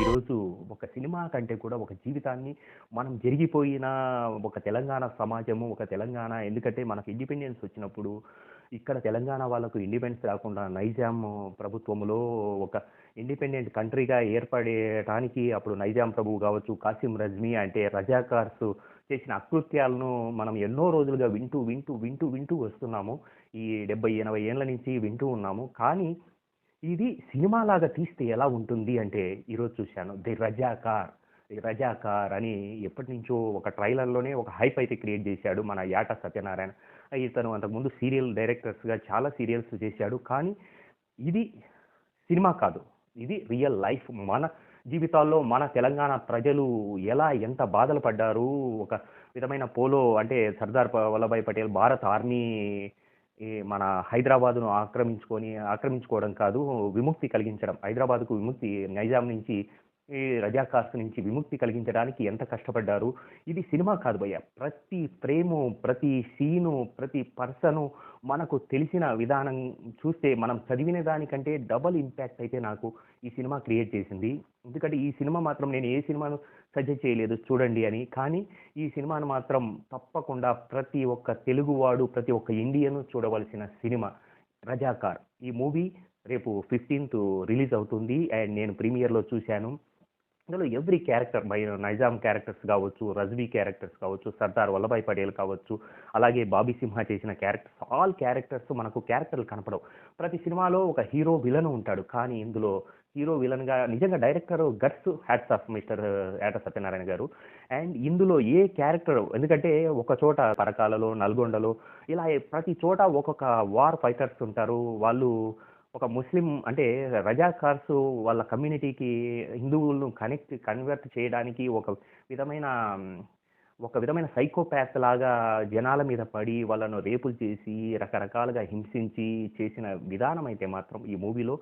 ఈరోజు ఒక సినిమా కంటే కూడా ఒక జీవితాన్ని మనం జరిగిపోయిన ఒక తెలంగాణ సమాజము ఒక తెలంగాణ ఎందుకంటే మనకు ఇండిపెండెన్స్ వచ్చినప్పుడు ఇక్కడ తెలంగాణ వాళ్ళకు ఇండిపెండెన్స్ రాకుండా నైజాం ప్రభుత్వంలో ఒక ఇండిపెండెంట్ కంట్రీగా ఏర్పడటానికి అప్పుడు నైజాం ప్రభువు కావచ్చు కాసిం రజ్మీ అంటే రజాకార్స్ చేసిన అకృత్యాలను మనం ఎన్నో రోజులుగా వింటూ వింటూ వింటూ వింటూ వస్తున్నాము. ఈ డెబ్బై ఎనభై ఏళ్ళ నుంచి వింటూ ఉన్నాము. కానీ ఇది సినిమాలాగా తీస్తే ఎలా ఉంటుంది అంటే ఈరోజు చూశాను. ది రజాకార్ రజాకార్ అని ఎప్పటి నుంచో ఒక ట్రైలర్లోనే ఒక హైప్ అయితే క్రియేట్ చేశాడు మన యాట సత్యనారాయణ. ఇతను అంతకుముందు సీరియల్ డైరెక్టర్స్గా చాలా సీరియల్స్ చేశాడు. కానీ ఇది సినిమా కాదు. ఇది రియల్ లైఫ్. మన జీవితాల్లో మన తెలంగాణ ప్రజలు ఎలా ఎంత బాధలు పడ్డారు. ఒక విధమైన పోలో అంటే సర్దార్ వల్లభాయ్ పటేల్ భారత్ ఆర్మీ ఈ మన హైదరాబాదును ఆక్రమించుకొని ఆక్రమించుకోవడం కాదు విముక్తి కలిగించడం. హైదరాబాద్కు విముక్తి నైజాం నుంచి ఈ రజాకార్స్ నుంచి విముక్తి కలిగించడానికి ఎంత కష్టపడ్డారు? ఇది సినిమా కాదు భయ్య. ప్రతి ఫ్రేము ప్రతి సీను ప్రతి పర్సను మనకు తెలిసిన విధానం చూస్తే మనం చదివిన దానికంటే డబల్ ఇంపాక్ట్ అయితే నాకు ఈ సినిమా క్రియేట్ చేసింది. ఎందుకంటే ఈ సినిమా మాత్రం నేను ఏ సినిమాను సజెస్ట్ చేయలేదు చూడండి అని. కానీ ఈ సినిమాను మాత్రం తప్పకుండా ప్రతి ఒక్క తెలుగువాడు ప్రతి ఒక్క ఇండియను చూడవలసిన సినిమా రజాకార్. ఈ మూవీ రేపు ఫిఫ్టీన్త్ రిలీజ్ అవుతుంది. అండ్ నేను ప్రీమియర్లో చూశాను. ఇందులో every character by Nizam characters కావచ్చు రజ్వీ క్యారెక్టర్స్ కావచ్చు సర్దార్ వల్లభాయ్ పటేల్ కావచ్చు అలాగే బాబీ సింహ చేసిన క్యారెక్టర్స్ ఆల్ క్యారెక్టర్స్ మనకు క్యారెక్టర్లు కనపడవు. ప్రతి సినిమాలో ఒక హీరో విలన్ ఉంటాడు. కానీ ఇందులో హీరో విలన్గా నిజంగా director guts hats off mister Yata Satyanarayana గారు. అండ్ ఇందులో ఏ క్యారెక్టర్ ఎందుకంటే ఒక చోట పరకాలలో నల్గొండలో ఇలా ప్రతి చోట ఒక్కొక్క వార్ ఫైటర్స్ ఉంటారు. వాళ్ళు ఒక ముస్లిం అంటే రజాకార్స్ వాళ్ళ కమ్యూనిటీకి హిందువులను కనెక్ట్ కన్వర్ట్ చేయడానికి ఒక విధమైన ఒక విధమైన సైకోపాత్ లాగా జనాల మీద పడి వాళ్ళను రేపులు చేసి రకరకాలుగా హింసించి చేసిన విధానం అయితే మాత్రం ఈ మూవీలో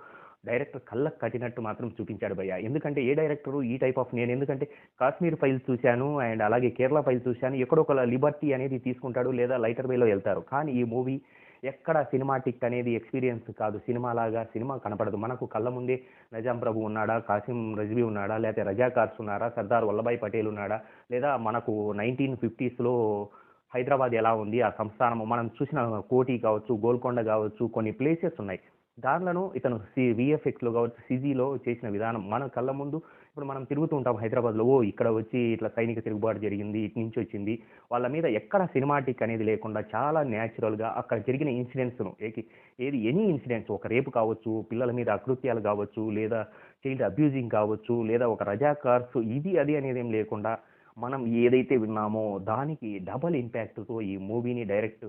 డైరెక్టర్ కళ్ళకు కట్టినట్టు మాత్రం చూపించాడు భయ్య. ఎందుకంటే ఏ డైరెక్టరు ఈ టైప్ ఆఫ్ నేను ఎందుకంటే కాశ్మీర్ ఫైల్స్ చూశాను అండ్ అలాగే కేరళ ఫైల్స్ చూశాను. ఎక్కడో ఒక లిబర్టీ అనేది తీసుకుంటాడు లేదా లైటర్ వేలో వెళ్తారు. కానీ ఈ మూవీ ఎక్కడ సినిమాటిక్ అనేది ఎక్స్పీరియన్స్ కాదు. సినిమా లాగా సినిమా కనపడదు. మనకు కళ్ళ ముందే నజాం ప్రభు ఉన్నాడా? కాసిం రజ్వీ ఉన్నాడా? లేకపోతే రజాకార్స్ ఉన్నారా? సర్దార్ వల్లభాయ్ పటేల్ ఉన్నాడా? లేదా మనకు నైన్టీన్ ఫిఫ్టీస్లో హైదరాబాద్ ఎలా ఉంది? ఆ సంస్థానము మనం చూసిన కోటి కావచ్చు గోల్కొండ కావచ్చు కొన్ని ప్లేసెస్ ఉన్నాయి. దానిలను ఇతను సి విఎఫ్ఎక్స్లో కావచ్చు సిజీలో చేసిన విధానం మన కళ్ళ ముందు. ఇప్పుడు మనం తిరుగుతూ ఉంటాం హైదరాబాద్లో ఓ ఇక్కడ వచ్చి ఇట్లా సైనిక తిరుగుబాటు జరిగింది ఇటు నుంచి వచ్చింది. వాళ్ళ మీద ఎక్కడ సినిమాటిక్ అనేది లేకుండా చాలా న్యాచురల్గా అక్కడ జరిగిన ఇన్సిడెంట్స్ను ఏకి ఏది ఎనీ ఇన్సిడెంట్స్ ఒక రేపు కావచ్చు పిల్లల మీద అకృత్యాలు కావచ్చు లేదా చైల్డ్ అబ్యూజింగ్ కావచ్చు లేదా ఒక రజాకార్స్ ఇది అది అనేది ఏం లేకుండా మనం ఏదైతే విన్నామో దానికి డబల్ ఇంపాక్ట్తో ఈ మూవీని డైరెక్ట్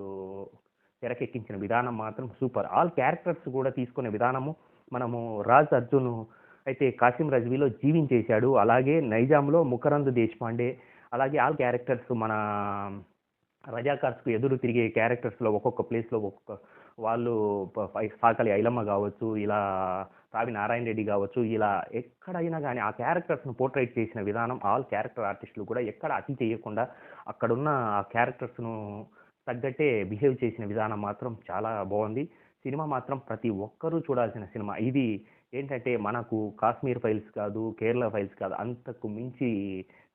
తెరకెక్కించిన విధానం మాత్రం సూపర్. ఆల్ క్యారెక్టర్స్ కూడా తీసుకునే విధానము మనము రాజ్ అర్జున్ అయితే కాసిం రజ్వీలో జీవించేశాడు. అలాగే నైజాంలో ముఖరంద్ దేశపాండే అలాగే ఆల్ క్యారెక్టర్స్ మన రజాకార్స్కు ఎదురు తిరిగే క్యారెక్టర్స్లో ఒక్కొక్క ప్లేస్లో ఒక్కొక్క వాళ్ళు సాకలి ఐలమ్మ కావచ్చు ఇలా రావి నారాయణ రెడ్డి కావచ్చు ఇలా ఎక్కడైనా కానీ ఆ క్యారెక్టర్స్ను పోర్ట్రేట్ చేసిన విధానం ఆల్ క్యారెక్టర్ ఆర్టిస్టులు కూడా ఎక్కడ అతి చేయకుండా అక్కడున్న ఆ క్యారెక్టర్స్ను తగ్గట్టే బిహేవ్ చేసిన విధానం మాత్రం చాలా బాగుంది. సినిమా మాత్రం ప్రతి ఒక్కరూ చూడాల్సిన సినిమా. ఇది ఏంటంటే మనకు కాశ్మీర్ ఫైల్స్ కాదు కేరళ ఫైల్స్ కాదు అంతకు మించి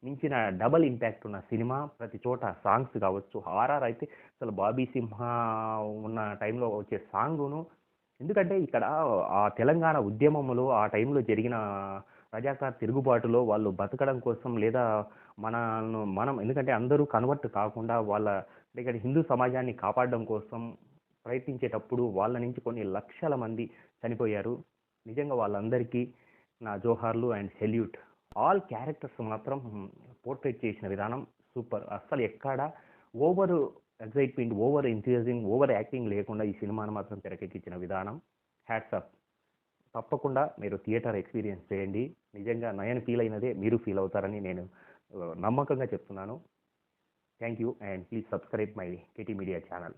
మించిన డబల్ ఇంపాక్ట్ ఉన్న సినిమా ప్రతి చోట సాంగ్స్ కావచ్చు. ఆర్ఆర్ అయితే అసలు బాబీ సింహ ఉన్న టైంలో వచ్చే సాంగును ఎందుకంటే ఇక్కడ ఆ తెలంగాణ ఉద్యమంలో ఆ టైంలో జరిగిన రజాకార్ తిరుగుబాటులో వాళ్ళు బతకడం కోసం లేదా మనను మనం ఎందుకంటే అందరూ కన్వర్ట్ కాకుండా వాళ్ళ ఇక్కడ హిందూ సమాజాన్ని కాపాడడం కోసం ప్రయత్నించేటప్పుడు వాళ్ళ నుంచి కొన్ని లక్షల మంది చనిపోయారు. నిజంగా వాళ్ళందరికీ నా జోహార్లు అండ్ సెల్యూట్ ఆల్ క్యారెక్టర్స్ మాత్రం పోర్ట్రేట్ చేసిన విధానం సూపర్. అస్సలు ఎక్కడ over excitement over enthusing over acting లేకుండా ఈ సినిమాను మాత్రం తెరకెక్కించిన విధానం. హ్యాట్స్ అప్ తప్పకుండా మీరు థియేటర్ ఎక్స్పీరియన్స్ చేయండి. నిజంగా నయన్ ఫీల్ అయినదే మీరు ఫీల్ అవుతారని నేను నమ్మకంగా చెప్తున్నాను. Thank you and please subscribe my KT Media channel.